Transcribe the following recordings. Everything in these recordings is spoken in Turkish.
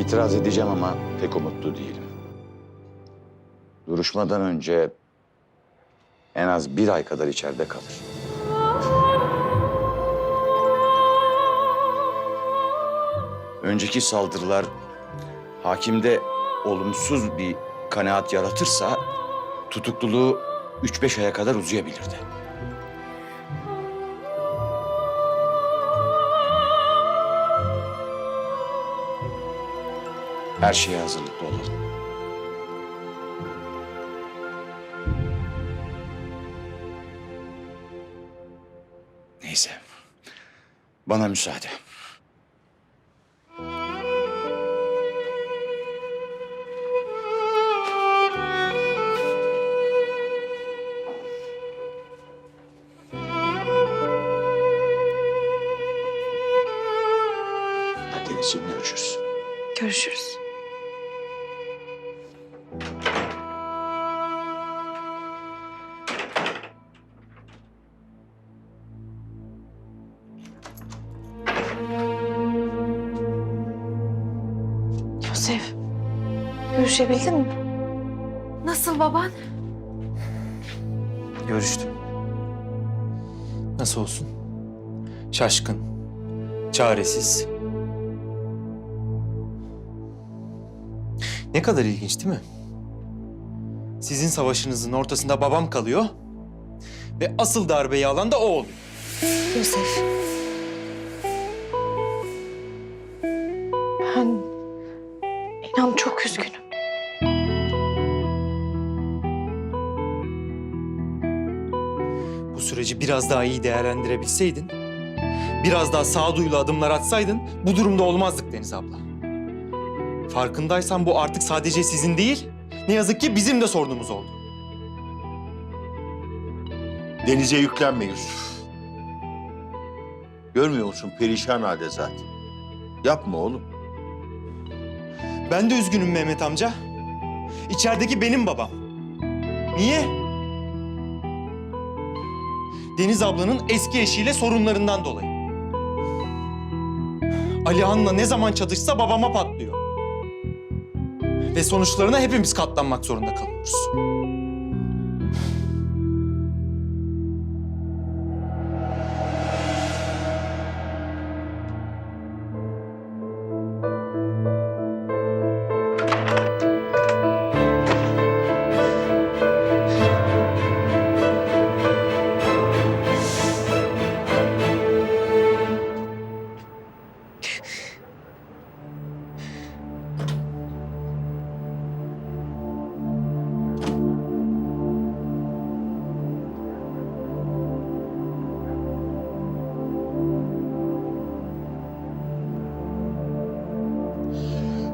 İtiraz edeceğim ama pek umutlu değilim. Duruşmadan önce en az bir ay kadar içeride kalır. Önceki saldırılar hakimde olumsuz bir kanaat yaratırsa tutukluluğu 3-5 aya kadar uzayabilirdi. Her şeye hazırlıklı olalım. Neyse. Bana müsaade. Denizciğim görüşürüz. Görüşürüz. Yosef, görüşebildin mi? Nasıl baban? Görüştüm. Nasıl olsun? Şaşkın, çaresiz. Ne kadar ilginç değil mi? Sizin savaşınızın ortasında babam kalıyor ve asıl darbeyi alan da o oluyor. Yosef. İnan çok üzgünüm. Bu süreci biraz daha iyi değerlendirebilseydin, biraz daha sağduyulu adımlar atsaydın bu durumda olmazdık Deniz abla. Farkındaysan bu artık sadece sizin değil, ne yazık ki bizim de sorunumuz oldu. Denize yüklenme Yusuf. Görmüyor musun perişan halde zaten. Yapma oğlum. Ben de üzgünüm Mehmet amca. İçerideki benim babam. Niye? Deniz ablanın eski eşiyle sorunlarından dolayı. Alihan'la ne zaman çatışsa babama patlıyor. Ve sonuçlarına hepimiz katlanmak zorunda kalıyoruz.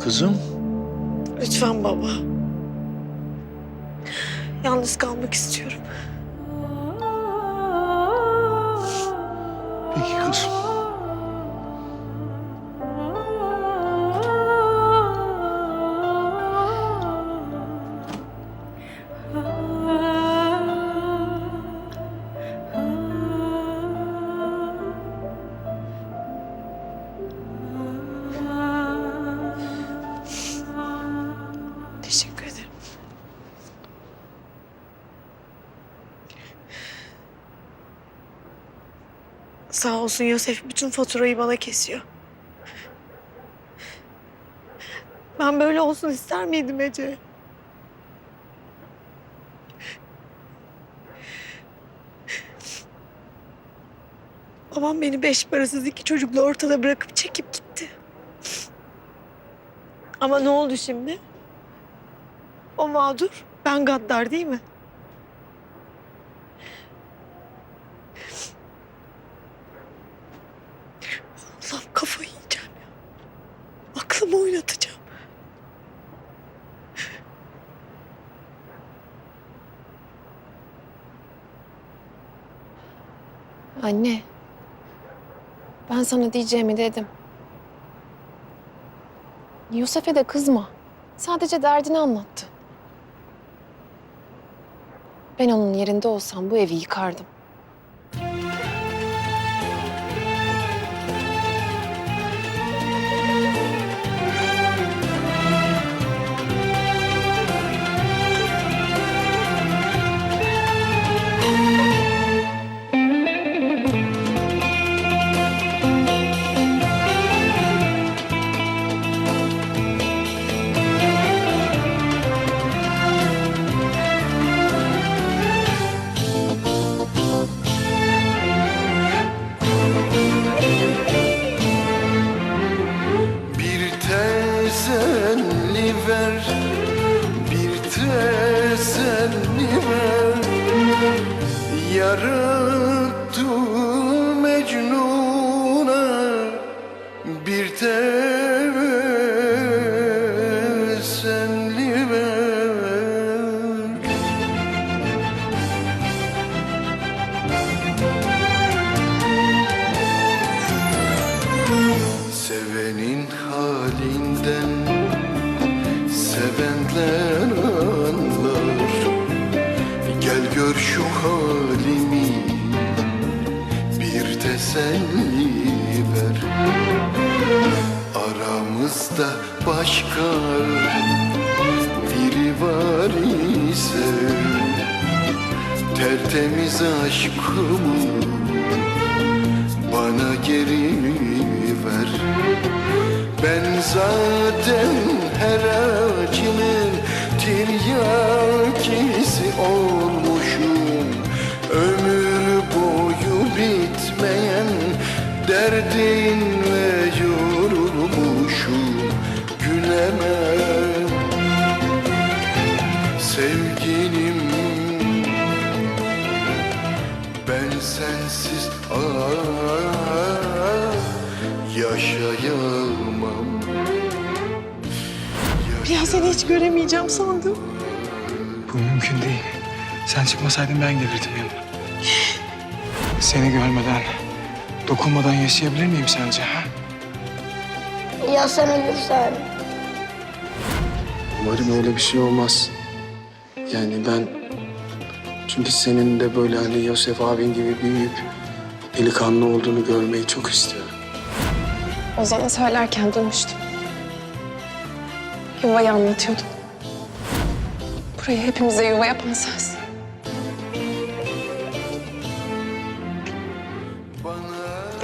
Kızım. Lütfen baba. Yalnız kalmak istiyorum. Peki kızım. Sağ olsun Yosef bütün faturayı bana kesiyor. Ben böyle olsun ister miydim Ece? Babam beni beş parasız iki çocukla ortada bırakıp çekip gitti. Ama ne oldu şimdi? O mağdur, ben gaddar değil mi? Aklımı oynatacağım. Anne. Ben sana diyeceğimi dedim. Yusuf'e de kızma. Sadece derdini anlattı. Ben onun yerinde olsam bu evi yıkardım. Yarattı Mecnun'a Bir teselli Aramızda başka biri var ise Tertemiz aşkımı bana geri ver. Ben zaten her acının sevgilim ben sensiz ah, yaşayamam. Bir an seni hiç göremeyeceğim sandım. Bu mümkün değil. Sen çıkmasaydın ben gelirdim yanına. Seni görmeden, dokunmadan yaşayabilir miyim sence ha? Ya sen ölürsen? Umarım öyle bir şey olmaz. Yani ben... Çünkü senin de böyle hani Yosef abin gibi büyüyüp delikanlı olduğunu görmeyi çok istiyorum. Ozan'a söylerken duymuştum. Yuvayı anlatıyordum. Burayı hepimize yuva yapan sensin.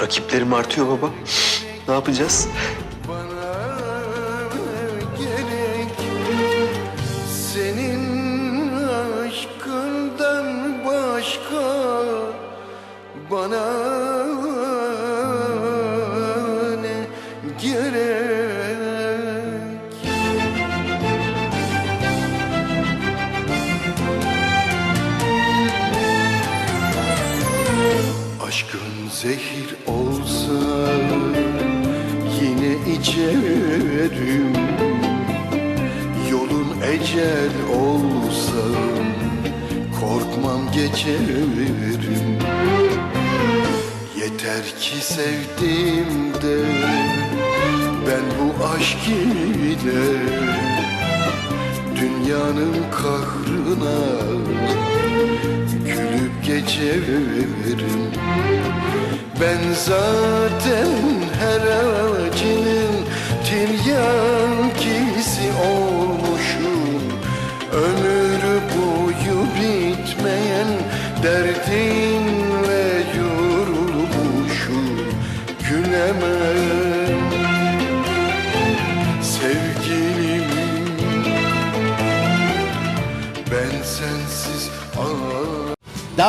Rakiplerim artıyor baba. Ne yapacağız? Gerek? Aşkın zehir olsa yine içerim Yolun ecel olsa korkmam geçerim Yeter ki sevdim de ben bu aşk ile Dünyanın kahrına gülüp geçerim Ben zaten her acının tiryakisi olmuşum. Ömür boyu bitmeyen derdinle